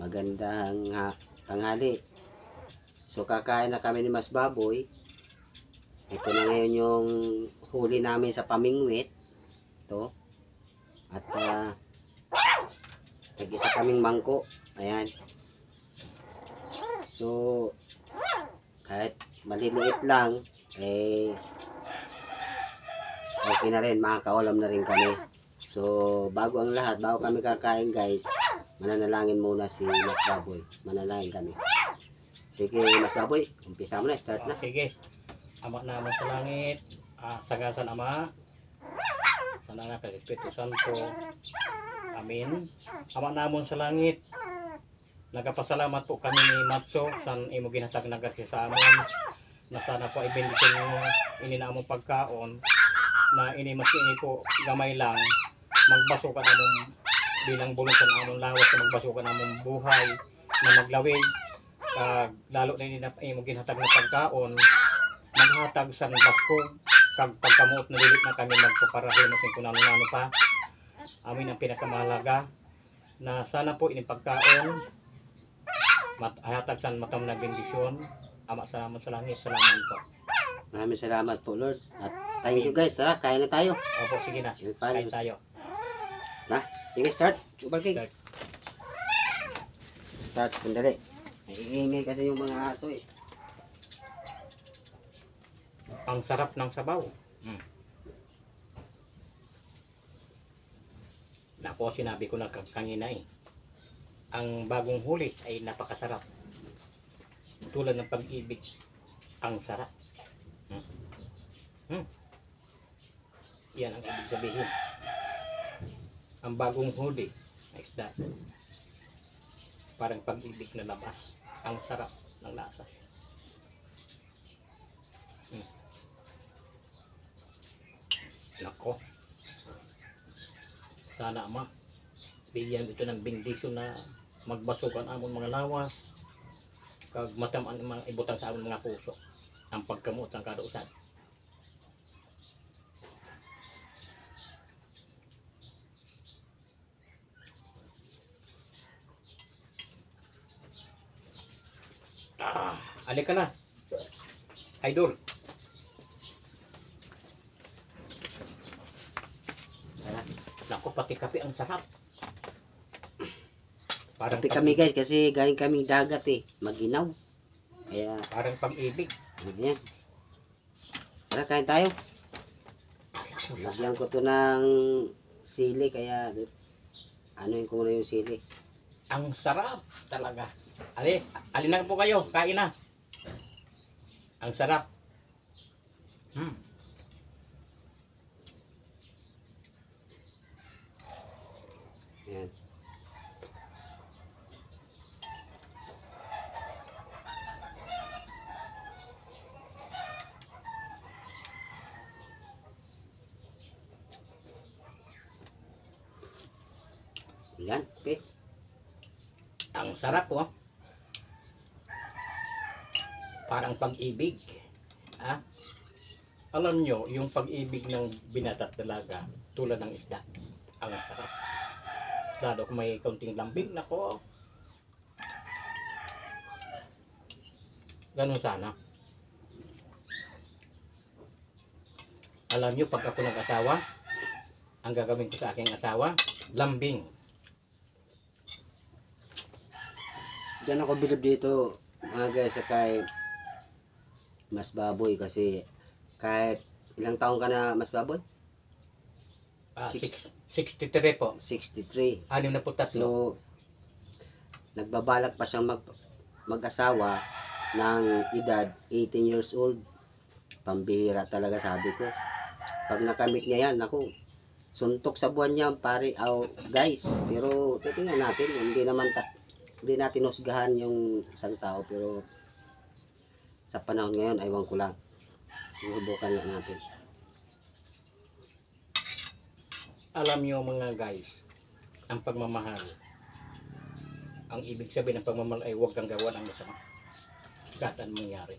Magandang ha, tanghali. So kakain na kami ni Mas Baboy. Ito na ngayon yung huli namin sa pamingwit. Ito. At uh, nag-isa kaming mangko. Ayan. So kahit maliliit lang, eh okay na rin, makakaulam na rin kami. So, bago ang lahat, bago kami kakain guys, mananalangin muna si Mas Baboy. Manalangin kami. Sige, Mas Baboy, umpisa mo na, start na. Sige. Ama namin sa langit, ah, sagasan Ama, sa anak kay Espiritu Santo. Amin. Ama namon sa langit, nagapasalamat po kami ni Matso sa imo ginhatag nagas sa amon na sana po ibendisyon mo ini na among pagkaon na ini mas po gamay lang magbasukan among bilang bulong sa among lawas na magbasukan among buhay na maglawig kag lalo na ini na imo ginhatag na pagkaon maghatag sa baskog kag pagkamuot na lilit na kami magpaparahimo sa kung ano pa amin ang pinakamahalaga na sana po ini pagkaon mat hatag sa matam na bendisyon ama salamat sa langit salamat po Maraming salamat po, Lord. At thank you guys. Tara, kain na tayo. opo sige na kain tayo Sige, start. Super King. Start. Start, sandali. Naiingay kasi yung mga aso eh. ang sarap ng sabaw mm. na po sinabi ko na kanina eh ang bagong huli ay napakasarap tulad ng pag-ibig ang sarap Hmm. Hmm. yan ang ibig sabihin ang bagong huli na isda. Parang pag-ibig na labas. Ang sarap ng lasa. Hmm. nako. Sana ama bigyan ito ng bendisyon na magbasukan amon mga lawas. Kag mataman ang mga ibutang sa amon mga puso. Ang pagkamot ang kadausan ah, alik ka na idol. Nako, pati kape ang sarap. Parang Kape kami guys kasi galing kaming dagat eh. Maginaw. Kaya, Parang pag-ibig. ganyan. Tara, kain tayo. Lagyan ko to ng sili kaya ano yung ko muna yung sili. Ang sarap talaga. Ali, alin na po kayo. Kain na. Ang sarap. Hmm. Ayan. Yan, okay. Ang sarap oh. Parang pag-ibig. Ha? Alam nyo, yung pag-ibig ng binata at dalaga, tulad ng isda, ang sarap. Lalo kung may kaunting lambing, nako. Ganun sana. Alam nyo, pag ako nag-asawa, ang gagawin ko sa aking asawa, lambing. Diyan ako bilib dito mga guys sa kay Mas Baboy kasi kahit ilang taong ka na Mas Baboy? Ah, Six- six- 63 po. 63. Anim na po tatlo. So, nagbabalak pa siyang mag, mag-asawa ng edad 18 years old. Pambihira talaga sabi ko. Pag nakamit niya yan, naku, suntok sa buwan niya, pare, aw, guys. Pero, titingnan natin, hindi naman ta, hindi natin husgahan yung isang tao, pero sa panahon ngayon, aywan ko lang. Susubukan lang natin. Alam niyo mga guys, ang pagmamahal. Ang ibig sabihin ng pagmamahal ay huwag kang gawan ang masama. Kahit anong mangyari.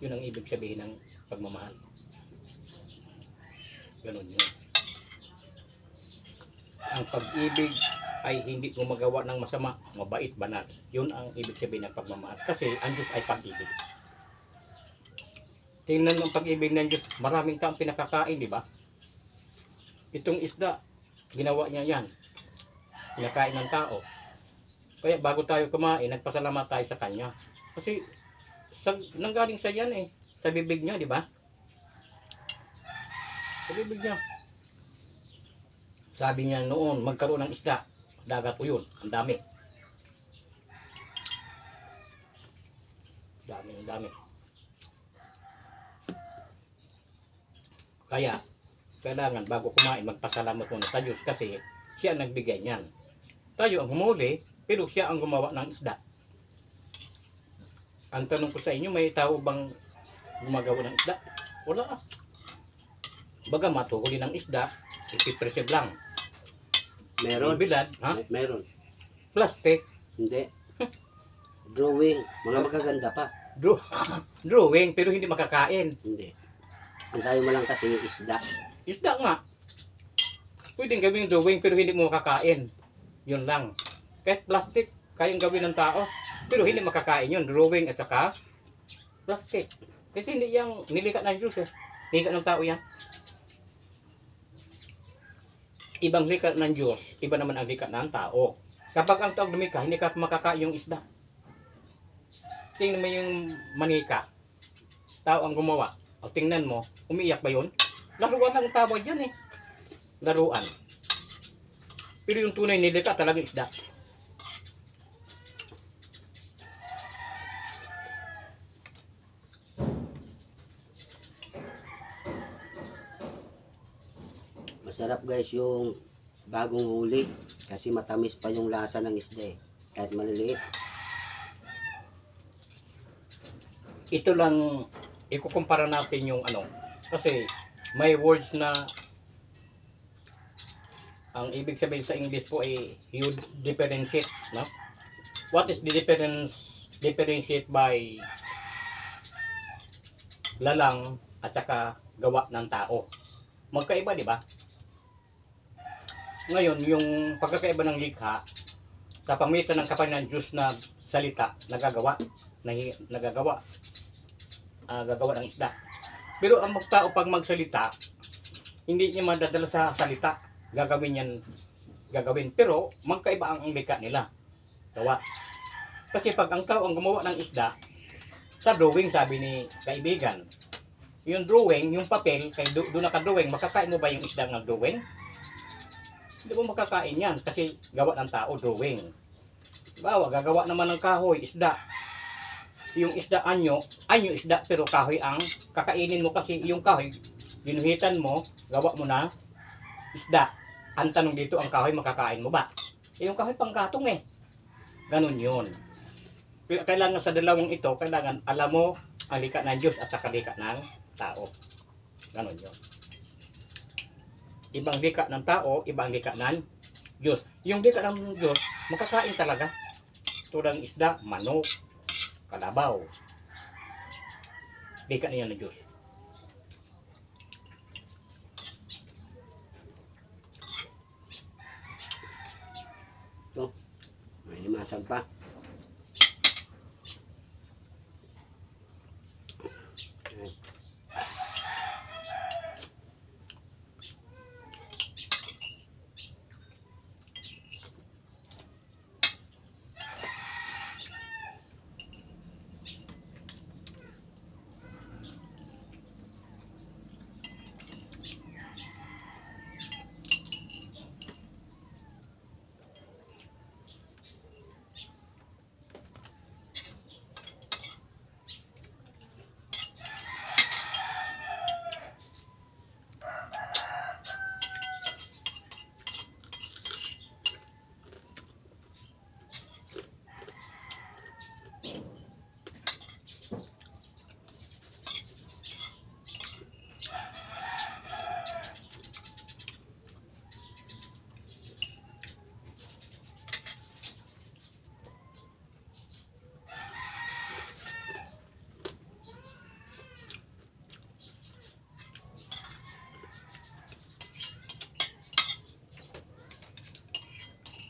Yun ang ibig sabihin ng pagmamahal. Ganun yun. Ang pag-ibig ay hindi gumagawa ng masama, mabait, banal. Yun ang ibig sabihin ng pagmamahal. Kasi ang Diyos ay pag-ibig. Tingnan mo pag-ibig ng Diyos, maraming taong pinakakain, di ba? Itong isda, ginawa niya yan. Pinakain ng tao. Kaya bago tayo kumain, nagpasalamat tayo sa Kanya. Kasi sa, nanggaling sa yan eh. Sa bibig niya, di ba? Sa bibig niya. Sabi niya noon, magkaroon ng isda. Dagat po yun. Ang dami. Dami, ang dami. Kaya, kailangan bago kumain, magpasalamat muna sa Diyos kasi siya ang nagbigay niyan. Tayo ang humuli, pero siya ang gumawa ng isda. Ang tanong ko sa inyo, may tao bang gumagawa ng isda? Wala. Baga matuhuli ng isda, ipipreserve lang. Meron. Bilad, ha? Me- Meron. Plastic, Hindi. Drawing. Mga magaganda pa. draw, drawing, pero hindi makakain. Hindi. Sabi mo lang kasi isda. Isda nga. Pwedeng gawing drawing, pero hindi mo makakain. Yun lang. Kahit plastic, kayang gawin ng tao. Pero hindi makakain yun. Drawing at saka plastic. Kasi hindi yung nilikat ng Diyos eh. Nilikat ng tao yan. Ibang likat ng Diyos, iba naman ang likat ng tao. Kapag ang tao lumika, hindi ka makakain yung isda. Tingnan mo yung manika. Tao ang gumawa. O tingnan mo, umiiyak ba yun? Laruan ang tawag yan eh. Laruan. Pero yung tunay nilika talagang isda. Masarap guys yung bagong huli. Kasi matamis pa yung lasa ng isda eh. Kahit maliliit. Ito lang, ikukumpara natin yung ano. Kasi may words na ang ibig sabihin sa English po ay you differentiate, no? What is the difference differentiate by lalang at saka gawa ng tao? Magkaiba, di ba? Ngayon, yung pagkakaiba ng likha sa pamitan ng kapal ng Diyos na salita, nagagawa, nagagawa, ah, gagawa ng isda. Pero ang magtao pag magsalita, hindi niya madadala sa salita. Gagawin yan, gagawin. Pero magkaiba ang likha nila. Gawa. Kasi pag ang tao ang gumawa ng isda, sa drawing sabi ni kaibigan, yung drawing, yung papel, kay do, doon naka-drawing, makakain mo ba yung isda ng drawing? Hindi mo makakain yan kasi gawa ng tao, drawing. Bawa, gagawa naman ng kahoy, isda. Yung isda anyo, anyo isda pero kahoy ang kakainin mo kasi yung kahoy, ginuhitan mo, gawa mo na isda. Ang tanong dito, ang kahoy makakain mo ba? Eh, yung kahoy panggatong eh. Ganun yun. Kailangan sa dalawang ito, kailangan alam mo ang lika ng Diyos at sakalika ng tao. Ganun yun. Ibang lika ng tao, ibang lika ng Diyos. Yung lika ng Diyos, makakain talaga. Tulad ng isda, manok, kalabaw. Lika niya ng Diyos. May limasan pa.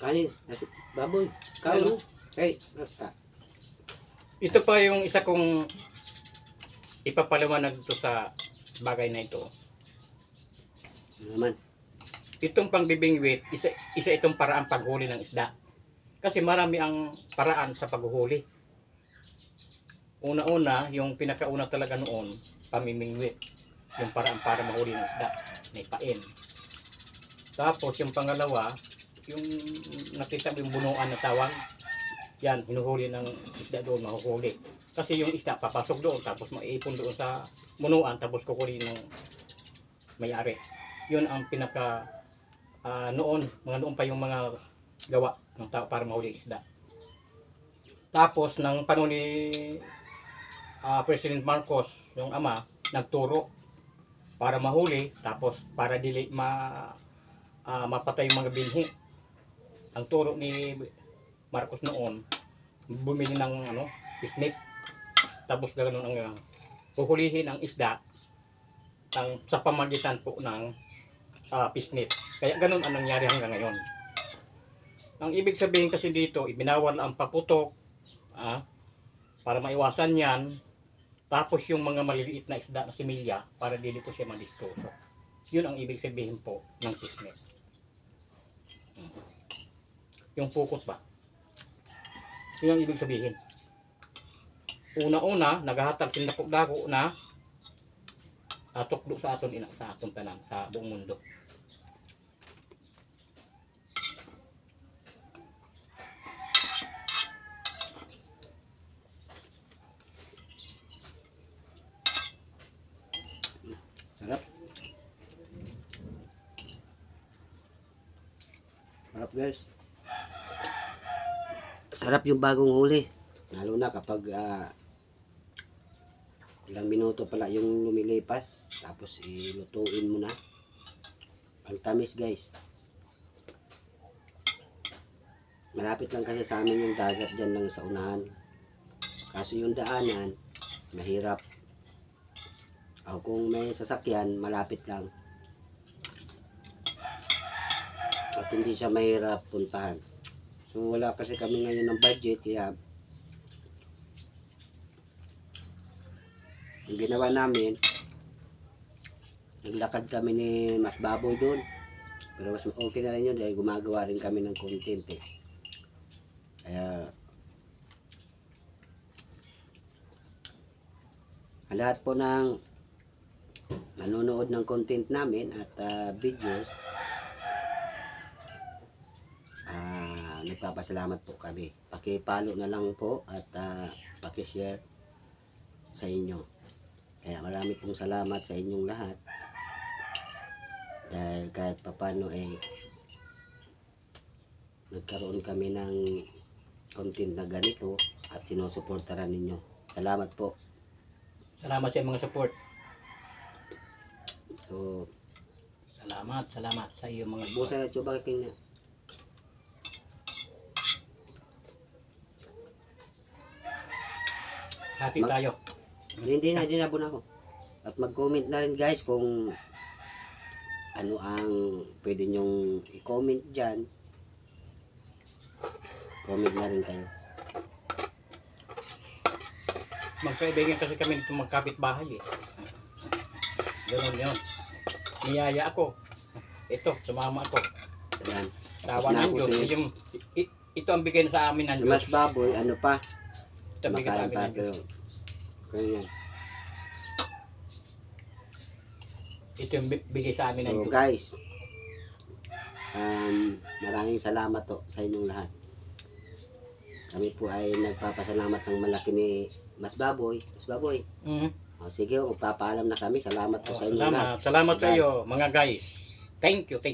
Kanin. Baboy. Kanin. Hey, basta. Ito pa yung isa kong ipapaliwanag dito sa bagay na ito. Ano naman. Itong pangbibingwit, isa, isa itong paraan paghuli ng isda. Kasi marami ang paraan sa paghuli. Una-una, yung pinakauna talaga noon, pamimingwit. Yung paraan para mahuli ng isda. May pain. Tapos yung pangalawa, yung nakita yung bunuan na tawag, yan, hinuhuli ng isda doon, mahuhuli. Kasi yung isda papasok doon, tapos maiipon doon sa bunuan, tapos kukunin ng may-ari. Yun ang pinaka ah, noon, mga noon pa yung mga gawa ng tao para mahuli isda. Tapos, ng panahon ni ah, President Marcos, yung ama, nagturo para mahuli, tapos para dili ma ah, mapatay yung mga binhi. Ang turo ni Marcos noon, bumili ng ano, pisnit. Tapos ganoon ang uh, huhulihin ang isda ang, sa pamagitan po ng ah, pisnit. Kaya ganun ang nangyari hanggang ngayon. Ang ibig sabihin kasi dito, ibinawal ang paputok ah, para maiwasan yan. Tapos yung mga maliliit na isda na similya para dili po siya madistroso. Yun ang ibig sabihin po ng pisnit. Yung pukot ba? Yun ang ibig sabihin. Una-una, naghahatag sila dako na atukdo sa aton ina sa aton tanan sa buong mundo. Sarap. Sarap guys. Sarap yung bagong huli. Lalo na kapag ah, ilang minuto pala yung lumilipas. Tapos ilutuin mo na. Ang tamis guys. Malapit lang kasi sa amin yung dagat dyan lang sa unahan. Kaso yung daanan, mahirap. O kung may sasakyan, malapit lang. At hindi siya mahirap puntahan. So wala kasi kami ngayon ng budget kaya yung ginawa namin naglakad kami ni Mas Baboy doon. Pero mas okay na rin yun dahil gumagawa rin kami ng content eh. Kaya lahat po ng nanonood ng content namin at ah, videos ah nagpapasalamat po kami. Pakipalo na lang po at ah, pakishare sa inyo. Kaya marami pong salamat sa inyong lahat. Dahil kahit papano eh nagkaroon kami ng content na ganito at sinusuportaran ninyo. Salamat po. Salamat sa mga support. so Salamat, salamat sa iyo mga busa na coba king Hati Mag- tayo. Hindi na, hindi na ako. At mag-comment na rin guys kung ano ang pwede nyong i-comment dyan. Comment na rin kayo. Magkaibigan kasi kami dito magkapit bahay eh. Ganun yun. Niyaya ako. Ito, sumama ako. Ayan. Tawa na ng ako Diyos. sa'yo. Yung, i- ito ang bigay sa amin ng Sa Diyos. mas baboy, ano pa? Bigay sa Makain amin pa Diyos. kayo. Kaya yan. Ito yung bi- bigay sa amin ng So Diyos. guys, um, maraming salamat to sa inyong lahat. Kami po ay nagpapasalamat ng malaki ni Mas Baboy. Mas Baboy. Mhm. O, sige, magpapaalam na kami. Salamat po Oh, sa inyong lahat. salamat. Salamat sa iyo mga guys. Thank you. Thank